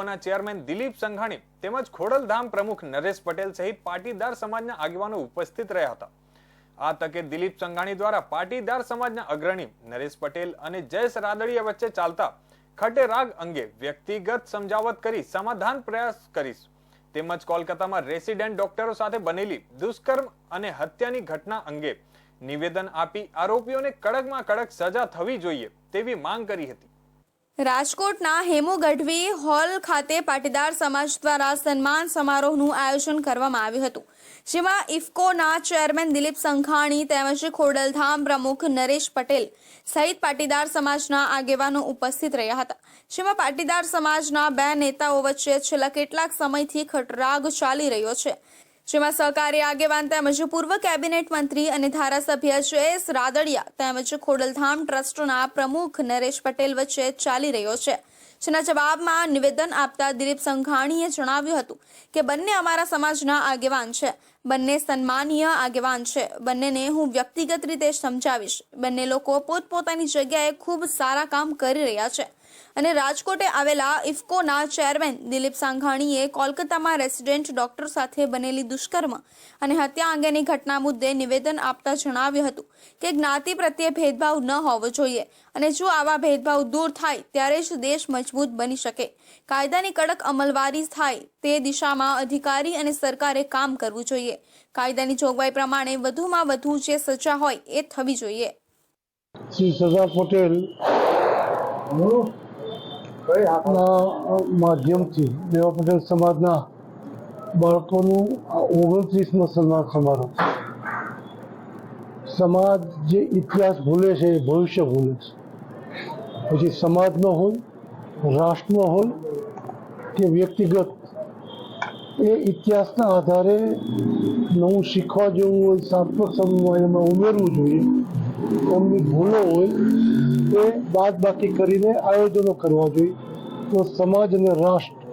ઇફકોના chairman Dilip Sanghani તેમજ ખોડલધામ પ્રમુખ નરેશ પટેલ સહિત પાટીદાર સમાજના આગેવાનો ઉપસ્થિત રહ્યા હતા. આ તકે દિલીપ સંઘાણી દ્વારા પાટીદાર સમાજના અગ્રણી નરેશ પટેલ અને જયેશ રાદડિયા વચ્ચે ચાલતા ખટે રાગ અંગે વ્યક્તિગત સમજાવટ કરી સમાધાન પ્રયાસ કરીશ. તેમજ કોલકાતામાં રેસિડેન્ટ ડોક્ટરો સાથે બનેલી દુષ્કર્મ અને હત્યાની ઘટના અંગે નિવેદન આપી આરોપીઓને કડકમાં કડક સજા થવી જોઈએ તેવી માંગ કરી હતી. રાજકોટના હેમુ ગઢવી હોલ ખાતે પાટીદાર સમાજ દ્વારા સન્માન સમારોહનું આયોજન કરવામાં આવ્યું હતું. જેમાં ઇફકોના ચેરમેન દિલીપ સંઘાણી તેમજ ખોડલધામ પ્રમુખ નરેશ પટેલ સહિત પાટીદાર સમાજના આગેવાનો ઉપસ્થિત રહ્યા હતા. જેમાં પાટીદાર સમાજના બે નેતાઓ વચ્ચે છેલ્લા કેટલાક સમયથી ખટરાગ ચાલી રહ્યો છે. જેમાં સહકારી આગેવાન તેમજ પૂર્વ કેબિનેટ મંત્રી અને ધારાસભ્ય જયેશ રાદડિયા તેમજ ખોડલધામ ટ્રસ્ટના પ્રમુખ નરેશ પટેલ વચ્ચે ચાલી રહ્યો છે. જેના જવાબમાં નિવેદન આપતા દિલીપ સંઘાણીએ જણાવ્યું હતું કે બંને અમારા સમાજના આગેવાન છે. બંને સન્માનીય આગેવાન છે. બંનેને હું વ્યક્તિગત રીતે સમજાવીશ. બંને લોકો પોતપોતાની જગ્યાએ ખૂબ સારા કામ કરી રહ્યા છે. અને રાજકોટે આવેલા ઇફકોના ચેરમેન દિલીપ સાંઘાણીએ કોલકાતામાં રેસિડેન્ટ ડોક્ટર સાથે બનેલી દુષ્કર્મ અને હત્યા અંગેની ઘટના મુદ્દે નિવેદન આપતા જણાવ્યું હતું કે જ્ઞાતિ પ્રત્યે ભેદભાવ ન હોવો જોઈએ અને જો આવા ભેદભાવ દૂર થાય ત્યારે જ દેશ મજબૂત બની શકે. કાયદાની કડક અમલવારી થાય તે દિશામાં અધિકારી અને સરકારે કામ કરવું જોઈએ. કાયદાની જોગવાઈ પ્રમાણે વધુમાં વધુ જે સજા હોય એ થવી જોઈએ. પટેલ ના માધ્યમથી દેવા પટેલ સમાજના બાળકોનું ઓગણત્રીસમો સન્માન સમારોહ. સમાજ જે ઇતિહાસ ભૂલે છે એ ભવિષ્ય ભૂલે છે. પછી સમાજનો હોય રાષ્ટ્રનો હોય કે વ્યક્તિગત, એ ઇતિહાસના આધારે નવું શીખવા જેવું હોય, સાર્થક સમય એમાં ઉમેરવું જોઈએ. એમની ભૂલો હોય, એ બાદ બાકી કરીને આયોજનો કરવા જોઈએ, તો સમાજ અને રાષ્ટ્ર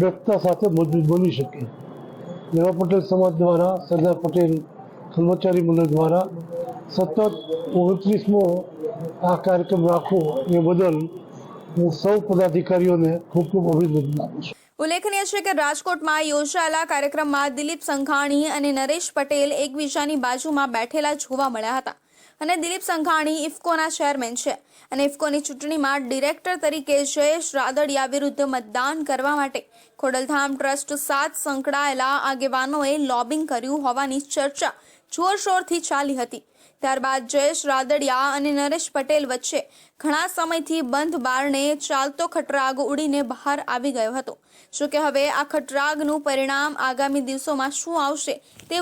વ્યક્તતા સાથે મજબૂત બની શકે. લેવા પટેલ સમાજ દ્વારા, સરદાર પટેલ કર્મચારી મંડળ દ્વારા સતત ઓગણત્રીસમો આ કાર્યક્રમ રાખવો એ બદલ હું સૌ પદાધિકારીઓને ખૂબ ખૂબ અભિનંદન આપું છું. ઉલ્લેખનીય છે કે રાજકોટમાં યોજાયેલા કાર્યક્રમમાં દિલીપ સંઘાણી અને નરેશ પટેલ એકબીજાની બાજુમાં બેઠેલા જોવા મળ્યા હતા. અને દિલીપ સંઘાણી ઇફકોના ચેરમેન છે અને ઇફકોની ચૂંટણીમાં ડિરેક્ટર તરીકે જયેશ રાદડિયા વિરુદ્ધ મતદાન કરવા માટે ખોડલધામ ટ્રસ્ટ સાથ સંકળાયેલા આગેવાનોએ લોબિંગ કર્યું હોવાની ચર્ચા જોરશોરથી ચાલી હતી. ત્યારબાદ જયેશ રાદડિયા અને નરેશ પટેલ વચ્ચે ઘણા સમયથી બંધ બારણે ચાલતો ખટરાગ ઉડીને બહાર આવી ગયો હતો. જોકે હવે આ ખટરાગનું પરિણામ આગામી દિવસોમાં શું આવશે તે